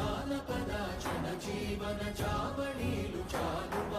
జానపద జన జీవన చావణీలు చాలు.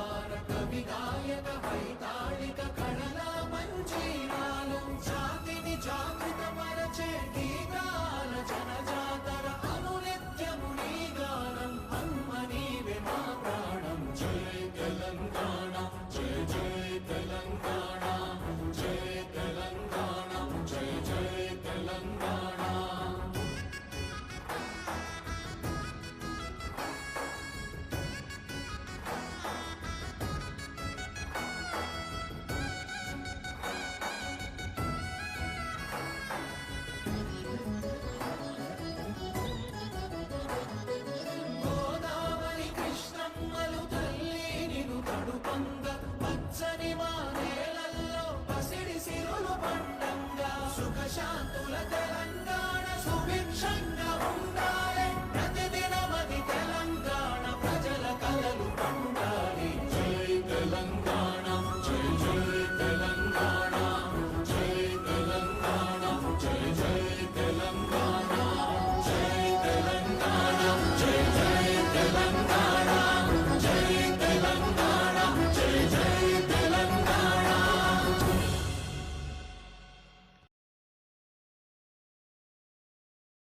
నిను తడుపంగ పచ్చని మా నేలల్లో పసిడి సిరులు పండంగా సుఖశాంతుల తెలంగాణ సుభిక్షంగా